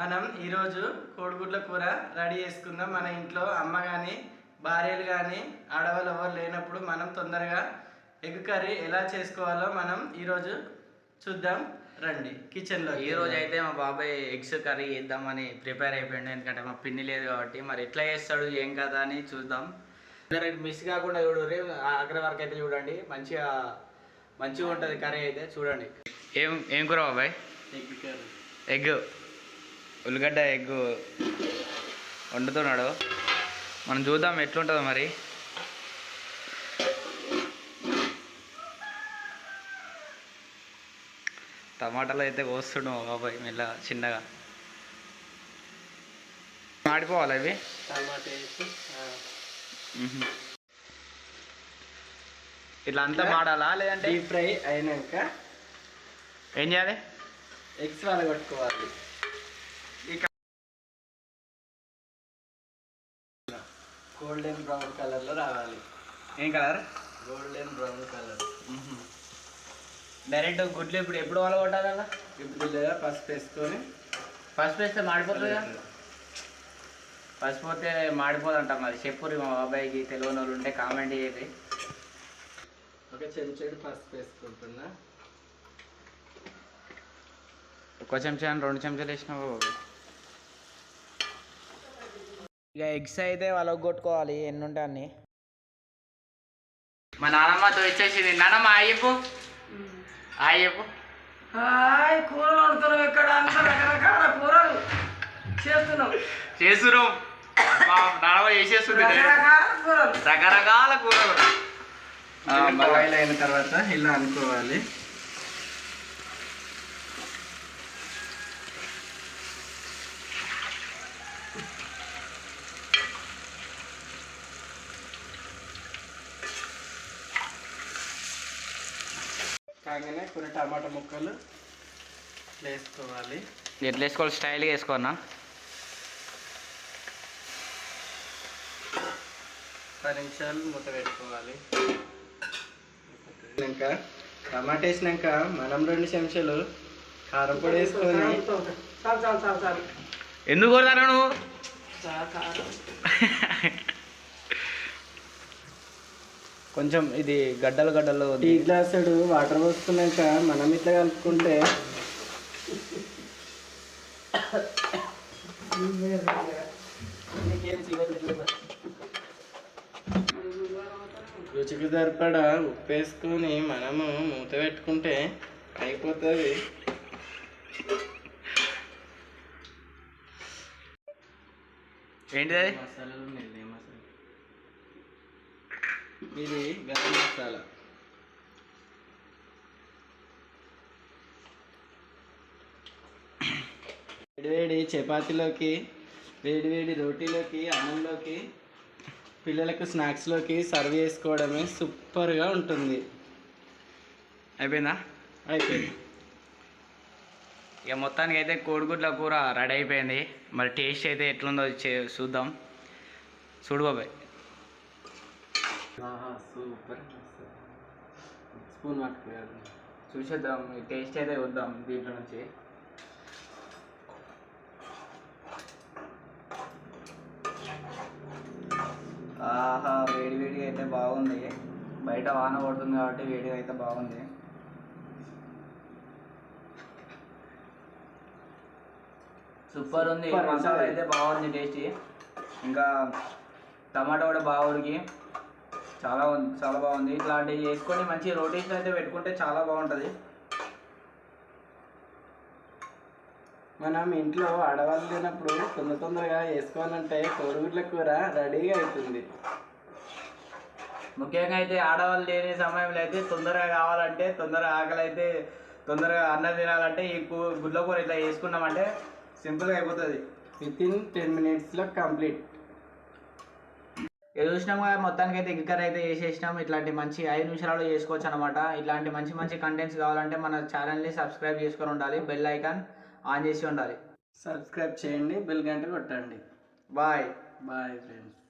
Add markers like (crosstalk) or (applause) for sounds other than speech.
మనం ఈరోజు కోడిగుడ్ల కూర రెడీ చేసుకుందాం. మన ఇంట్లో అమ్మ కానీ భార్యలు కానీ ఆడవాళ్ళు ఎవరు లేనప్పుడు మనం తొందరగా ఎగ్ కర్రీ ఎలా చేసుకోవాలో మనం ఈరోజు చూద్దాం. రండి కిచెన్లో ఈ రోజు అయితే మా బాబాయ్ ఎగ్స్ కర్రీ చేద్దామని ప్రిపేర్ అయిపోయింది ఎందుకంటే మా పిన్ని లేదు కాబట్టి మరి ఎట్లా చేస్తాడు ఏం కదా అని చూద్దాం. మిస్ కాకుండా చూడండి ఆఖరి వరకు అయితే చూడండి. మంచిగా మంచిగా ఉంటుంది కర్రీ అయితే. చూడండి. ఏం ఏం కూర బాబాయ్? ఎగ్ కర్రీ ఎగ్ ఉల్లిగడ్డ ఎగ్ వండుతున్నాడు. మనం చూద్దాం ఎట్లుంటుందో మరి. టమాటాలు అయితే కోస్తున్నాం బాబాయ్ మెల్ల చిన్నగా. మాడిపోవాలి అవి. ఇట్లా అంతా మాడాలా లేదంటే? డీప్ ఫ్రై అయినాక ఏం చేయాలి? ఎగ్స్ వలగొట్టుకోవాలి గోల్డెన్ బ్రౌన్ కలర్లో రావాలి. ఏం colour golden brown colour direct గుడ్లు ఇప్పుడు ఎప్పుడు వాళ్ళ కొట్టాలన్నా? ఇప్పుడు లేదా పసుపు వేసుకొని ఫస్ట్ వేస్తే మాడిపోతుంది? కదా ఫస్ట్ పోతే మాడిపోదంట మరి. చెప్పురి మా బాబాయ్కి తెలియని వాళ్ళు ఉంటే కామెంట్ చేయండి. ఒక చెంచాడు పసుపు వేసుకుంటున్నా ఒక చెంచా రెండు చెంచాలు వేసినావు ఇక ఎగ్స్ అయితే వాళ్ళకి కొట్టుకోవాలి ఎన్ని ఉంటాయి అన్ని. మా నానమ్మతో ఇచ్చేసింది. నానమ్మ అయ్యప్పు అయ్యప్పు హాయ్ కూరలు వండుతున్నాం ఇక్కడ. అంతా రకరకాల కూరలు చేస్తున్నాం చేస్తురు మా నానమ్మ చేసేస్తుంది. రకరకాల కూరలు. రకరకాల కూరలు. ఆ, బాగా- బాయిల్ అయిన తర్వాత ఇలా అనుకోవాలి. కాగానే కొన్ని టమాటా ముక్కలు వేసుకోవాలి. ఎట్లా వేసుకోవాలి? స్టైల్గా వేసుకోనా పది నిమిషాలు మూత పెట్టుకోవాలి. ఇంకా టమాటా వేసినాక మనం రెండు చెంచాలు కారం పొడి వేసుకొని ఎందుకు కొడతాను నువ్వు? (laughs) కొంచెం ఇది గడ్డలు గడ్డలు టీ గ్లాసుడు వాటర్ పోసుకున్నాక మనం ఇట్లా కలుపుకుంటే రుచికి సరిపడా ఉప్పు వేసుకొని మనము మూత పెట్టుకుంటే అయిపోతుంది. ఏంటిది? అది మసాలాలు. ఇది గరం మసాలా. వేడివేడి చపాతీలోకి వేడివేడి రోటీలోకి అన్నంలోకి పిల్లలకు స్నాక్స్లోకి సర్వ్ చేసుకోవడమే సూపర్గా ఉంటుంది. అయిపోయిందా? అయిపోయింది. ఇక మొత్తానికి అయితే కోడిగుడ్ల కూర రెడీ అయిపోయింది. మరి టేస్ట్ అయితే ఎట్లుందో చే- చూద్దాం. చూడు బాబాయ్. సూపర్. స్పూన్ పట్టుకోవాలి చూసేద్దాం టేస్ట్ అయితే చూద్దాం దీంట్లో నుంచి. ఆహా వేడి వేడిగా అయితే బాగుంది. బయట వాన పడుతుంది కాబట్టి వేడిగా అయితే బాగుంది. సూపర్ ఉంది. మసాలా. అయితే బాగుంది టేస్ట్. ఇంకా టమాటా కూడా బాగా ఉడికి. చాలా ఉంది చాలా బాగుంది. ఇట్లాంటివి వేసుకొని మంచి రోటీస్ అయితే పెట్టుకుంటే చాలా బాగుంటుంది. మనం ఇంట్లో ఆడవాళ్ళు లేనప్పుడు తొందర తొందరగా వేసుకోవాలంటే కోడిగుడ్ల కూర రెడీగా అవుతుంది ముఖ్యంగా అయితే ఆడవాళ్ళు లేని సమయంలో అయితే తొందరగా కావాలంటే తొందరగా ఆకలి అయితే తొందరగా అన్నం తినాలంటే ఈ గుడ్ల కూర ఇట్లా వేసుకున్నామంటే సింపుల్గా అయిపోతుంది. విత్ ఇన్ టెన్ మినిట్స్లో కంప్లీట్ చూసినాం కదా మొత్తానికి అయితే ఎగ్ కర్రీ అయితే చేసేసినాం. ఇట్లాంటి మంచి ఐదు నిమిషాలలో చేసుకోవచ్చు అనమాట ఇట్లాంటి మంచి మంచి కంటెంట్స్ కావాలంటే మన ఛానల్ని సబ్స్క్రైబ్ చేసుకొని ఉండాలి. బెల్ ఐకాన్ ఆన్ చేసి ఉండాలి. సబ్స్క్రైబ్ చేయండి బెల్ గంట కొట్టండి. Bye bye friends